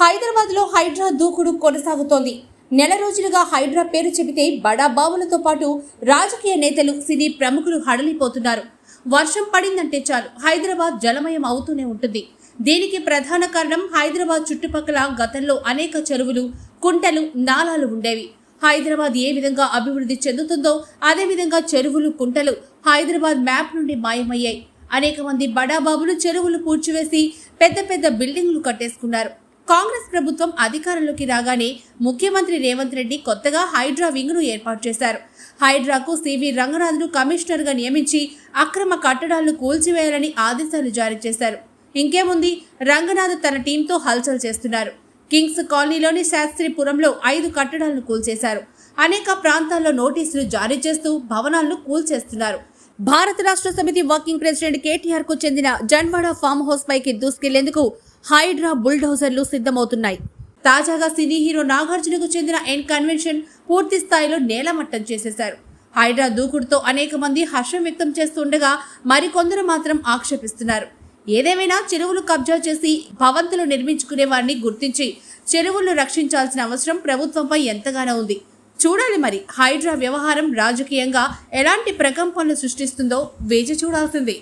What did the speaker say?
హైదరాబాద్లో హైడ్రా దూకుడు కొనసాగుతోంది. నెల రోజులుగా హైడ్రా పేరు చెబితే బడాబావులతో పాటు రాజకీయ నేతలు సినీ ప్రముఖులు హడలిపోతున్నారు. వర్షం పడిందంటే చాలు హైదరాబాద్ జలమయం అవుతూనే ఉంటుంది. దీనికి ప్రధాన కారణం హైదరాబాద్ చుట్టుపక్కల గతంలో అనేక చెరువులు కుంటలు నాలాలు ఉండేవి. హైదరాబాద్ ఏ విధంగా అభివృద్ధి చెందుతుందో అదేవిధంగా చెరువులు కుంటలు హైదరాబాద్ మ్యాప్ నుండి మాయమయ్యాయి. అనేక మంది బడాబాబులు చెరువులు పూడ్చివేసి పెద్ద పెద్ద బిల్డింగ్లు కట్టేసుకున్నారు. కాంగ్రెస్ ప్రభుత్వం అధికారంలోకి రాగానే ముఖ్యమంత్రి రేవంత్ రెడ్డి కొత్తగా హైడ్రా వింగ్ను ఏర్పాటు చేశారు. హైడ్రాకు సివి రంగనాథ్ను కమిషనర్గా నియమించి అక్రమ కట్టడాలను కూల్చివేయాలని ఆదేశాలు జారీ చేశారు. ఇంకేముంది? రంగనాథ్ తన టీంతో హల్చల్ చేస్తున్నారు. కింగ్స్ కాలనీలోని శాస్త్రిపురంలో ఐదు కట్టడాలను కూల్చేశారు. అనేక ప్రాంతాల్లో నోటీసులు జారీ చేస్తూ భవనాలను కూల్చేస్తున్నారు. భారత రాష్ట్ర సమితి వర్కింగ్ ప్రెసిడెంట్ కేటీఆర్కు చెందిన జన్వాడ ఫామ్ హౌస్ పైకి దూసుకెళ్ళేందుకు హైడ్రా బుల్డోజర్లు సిద్ధమవుతున్నాయి. తాజాగా సినీ హీరో నాగార్జునకు చెందిన ఎన్ కన్వెన్షన్ పూర్తి స్థాయిలో నేలమట్టం చేసేశారు. హైడ్రా దూకుడుతో అనేక మంది హర్షం వ్యక్తం చేస్తుండగా మరికొందరు మాత్రం ఆక్షేపిస్తున్నారు. ఏదేమైనా చెరువులు కబ్జా చేసి భవంతులు నిర్మించుకునే వారిని గుర్తించి చెరువులను రక్షించాల్సిన అవసరం ప్రభుత్వంపై ఎంతగానో ఉంది. చూడాలి మరి హైడ్రా వ్యవహారం రాజకీయంగా ఎలాంటి ప్రకంపనలు సృష్టిస్తుందో వేచి చూడాల్సిందే.